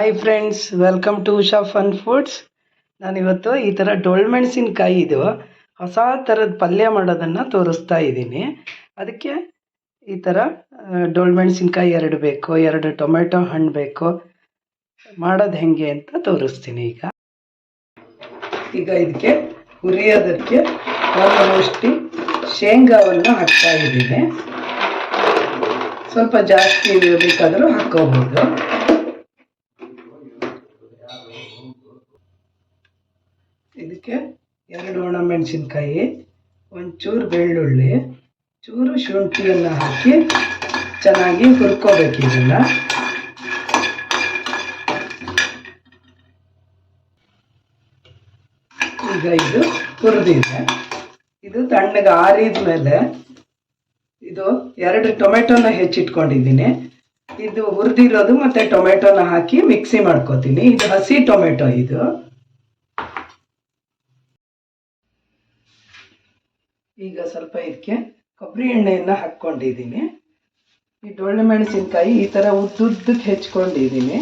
Hi friends welcome to Usha fun foods ನಾನಿವತ್ತು ಈ ಥರ ಡೊಳ್ಮೆಣಸಿನಕಾಯಿ ಇದು ಹೊಸ ಥರದ ಪಲ್ಯ ಮಾಡೋದನ್ನು ತೋರಿಸ್ತಾ ಇದ್ದೀನಿ. ಅದಕ್ಕೆ ಈ ಥರ ಡೊಳ್ಮೆಣಸಿನ್ಕಾಯಿ ಎರಡು ಬೇಕು, ಎರಡು ಟೊಮೆಟೊ ಹಣ್ಣು ಬೇಕು. ಮಾಡೋದು ಹೆಂಗೆ ಅಂತ ತೋರಿಸ್ತೀನಿ ಈಗ. ಈಗ ಇದಕ್ಕೆ ಹುರಿಯೋದಕ್ಕೆ ಒಂದು ಮುಷ್ಟಿ ಶೇಂಗಾವನ್ನು ಹಾಕ್ತಾ ಇದ್ದೀನಿ. ಸ್ವಲ್ಪ ಜಾಸ್ತಿ ಬೇಕಾದರೂ ಹಾಕ್ಕೋಬೋದು. ಇದಕ್ಕೆ ಎರಡು ಒಣಮೆಣಸಿನ್ಕಾಯಿ ಒಂಚೂರು ಬೆಳ್ಳುಳ್ಳಿ, ಚೂರು ಶುಂಠಿಯನ್ನು ಹಾಕಿ ಚೆನ್ನಾಗಿ ಹುರ್ಕೋಬೇಕು ಇದನ್ನ. ಈಗ ಇದು ಹುರಿದಿದೆ. ಇದು ತಣ್ಣಗೆ ಆರಿದ ಮೇಲೆ ಇದು ಎರಡು ಟೊಮೆಟೊನ ಹೆಚ್ಚಿಟ್ಕೊಂಡಿದ್ದೀನಿ. ಇದು ಹುರಿದಿರೋದು ಮತ್ತೆ ಟೊಮೆಟೊನ ಹಾಕಿ ಮಿಕ್ಸಿ ಮಾಡ್ಕೋತೀನಿ. ಇದು ಹಸಿ ಟೊಮೆಟೊ ಇದು. ಈಗ ಸ್ವಲ್ಪ ಇದಕ್ಕೆ ಕೊಬ್ಬರಿ ಎಣ್ಣೆಯನ್ನು ಹಾಕ್ಕೊಂಡಿದ್ದೀನಿ. ಈ ಡೊಳ್ಳೆ ಮೆಣಸಿನ್ಕಾಯಿ, ಈ ಥರ ಉದ್ದುದ್ದಕ್ಕೆ ಹೆಚ್ಕೊಂಡಿದ್ದೀನಿ.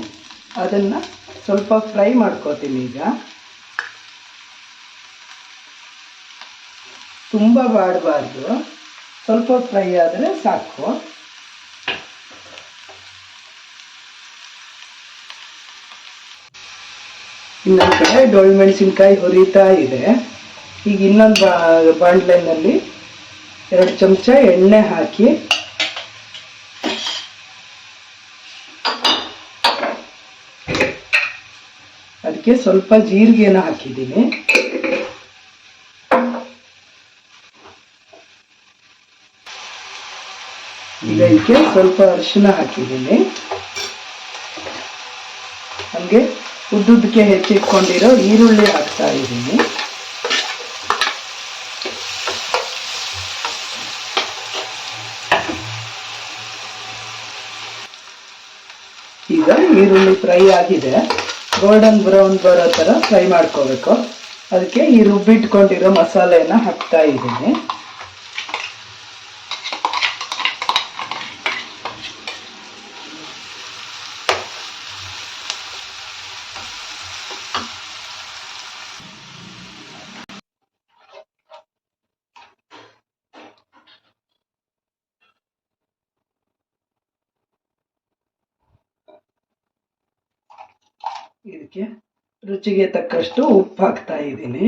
ಅದನ್ನು ಸ್ವಲ್ಪ ಫ್ರೈ ಮಾಡ್ಕೋತೀನಿ ಈಗ. ತುಂಬ ಬಾಡಬಾರ್ದು. ಸ್ವಲ್ಪ ಫ್ರೈ ಆದರೆ ಸಾಕು. ಇನ್ನೊಂದು ಕಡೆ ಡೊಳ್ಳು ಮೆಣಸಿನ್ಕಾಯಿ ಹುರಿತಾ ಇದೆ. ಈಗ ಇನ್ನೊಂದು ಬಾಣಲೆನಲ್ಲಿ ಎರಡು ಚಮಚ ಎಣ್ಣೆ ಹಾಕಿ. ಅದಕ್ಕೆ ಸ್ವಲ್ಪ ಜೀರಿಗೆನ ಹಾಕಿದ್ದೀನಿ. ಇದಕ್ಕೆ ಸ್ವಲ್ಪ ಅರಿಶಿನ ಹಾಕಿದ್ದೀನಿ. ಹಂಗೆ ಉದ್ದುದ್ದಕ್ಕೆ ಹೆಚ್ಚಿಟ್ಕೊಂಡಿರೋ ಈರುಳ್ಳಿ ಹಾಕ್ತಾ ಇದ್ದೀನಿ. ಈಗ ಈರುಳ್ಳಿ ಫ್ರೈ ಆಗಿದೆ. ಗೋಲ್ಡನ್ ಬ್ರೌನ್ ಬರೋ ಥರ ಫ್ರೈ ಮಾಡ್ಕೋಬೇಕು. ಅದಕ್ಕೆ ಈ ರುಬ್ಬಿಟ್ಕೊಂಡಿರೋ ಮಸಾಲೆನ ಹಾಕ್ತಾ ಇದ್ದೀನಿ. ಇದಕ್ಕೆ ರುಚಿಗೆ ತಕ್ಕಷ್ಟು ಉಪ್ಪು ಹಾಕ್ತಾ ಇದ್ದೀನಿ.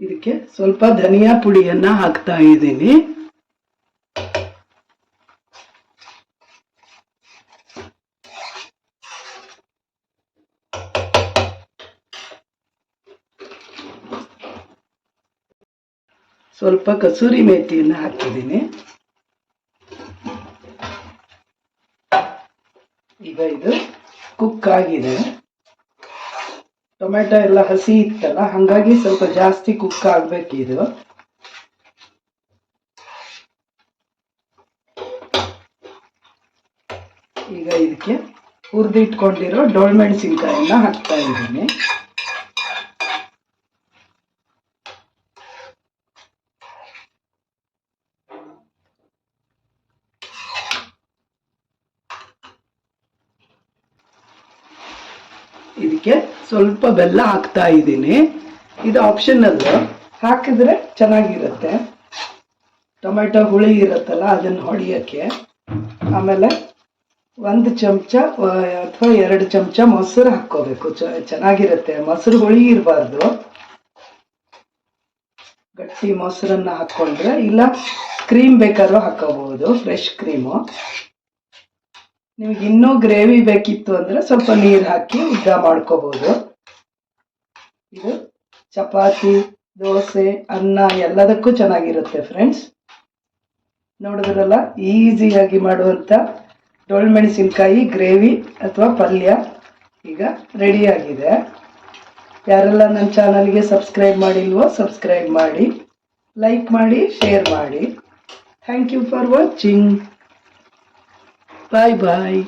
ಇದಕ್ಕೆ ಸ್ವಲ್ಪ ಧನಿಯಾ ಪುಡಿಯನ್ನ ಹಾಕ್ತಾ ಇದ್ದೀನಿ. ಸ್ವಲ್ಪ ಕಸೂರಿ ಮೇಥಿಯನ್ನು ಹಾಕಿದ್ದೀನಿ. ಈಗ ಇದು ಕುಕ್ ಆಗಿದೆ. ಟೊಮೆಟೊ ಎಲ್ಲ ಹಸಿ ಇತ್ತಲ್ಲ, ಹಾಗಾಗಿ ಸ್ವಲ್ಪ ಜಾಸ್ತಿ ಕುಕ್ ಆಗ್ಬೇಕಿದು ಈಗ ಇದಕ್ಕೆ ಹುರಿದಿಟ್ಕೊಂಡಿರೋ ಡೊಳ್ಳು ಮೆಣಸಿನ್ಕಾಯಿನ ಹಾಕ್ತಾ ಇದ್ದೀನಿ. ಇದಕ್ಕೆ ಸ್ವಲ್ಪ ಬೆಲ್ಲ ಹಾಕ್ತಾ ಇದ್ದೀನಿ. ಇದು ಆಪ್ಷನಲ್ ಹಾಕಿದ್ರೆ ಚೆನ್ನಾಗಿರುತ್ತೆ. ಟೊಮೆಟೊ ಹುಳಿ ಇರುತ್ತಲ್ಲ, ಅದನ್ನು ಹೊಡಿಯೋಕ್ಕೆ. ಆಮೇಲೆ ಒಂದು ಚಮಚ ಅಥವಾ ಎರಡು ಚಮಚ ಮೊಸರು ಹಾಕ್ಕೋಬೇಕು. ಚೆನ್ನಾಗಿರುತ್ತೆ. ಮೊಸರು ಹುಳಿ ಇರಬಾರ್ದು. ಗಟ್ಟಿ ಮೊಸರನ್ನ ಹಾಕ್ಕೊಂಡ್ರೆ, ಇಲ್ಲ ಕ್ರೀಮ್ ಬೇಕಾದ್ರೂ ಹಾಕೋಬಹುದು ಫ್ರೆಶ್ ಕ್ರೀಮು ನಿಮ್ಗೆ ಇನ್ನೂ ಗ್ರೇವಿ ಬೇಕಿತ್ತು ಅಂದ್ರೆ ಸ್ವಲ್ಪ ನೀರು ಹಾಕಿ ಉದ್ದ ಮಾಡ್ಕೋಬೋದು. ಇದು ಚಪಾತಿ, ದೋಸೆ, ಅನ್ನ ಎಲ್ಲದಕ್ಕೂ ಚೆನ್ನಾಗಿರುತ್ತೆ ಫ್ರೆಂಡ್ಸ್ ನೋಡಿದ್ರಲ್ಲ, ಈಸಿಯಾಗಿ ಮಾಡುವಂಥ ಡೊಳ್ಳು ಮೆಣಸಿನ್ಕಾಯಿ ಗ್ರೇವಿ ಅಥವಾ ಪಲ್ಯ ಈಗ ರೆಡಿಯಾಗಿದೆ. ಯಾರೆಲ್ಲ ನನ್ನ ಚಾನಲ್ಗೆ ಸಬ್ಸ್ಕ್ರೈಬ್ ಮಾಡಿಲ್ವೋ ಸಬ್ಸ್ಕ್ರೈಬ್ ಮಾಡಿ, ಲೈಕ್ ಮಾಡಿ, ಶೇರ್ ಮಾಡಿ. Thank you for watching. Bye bye.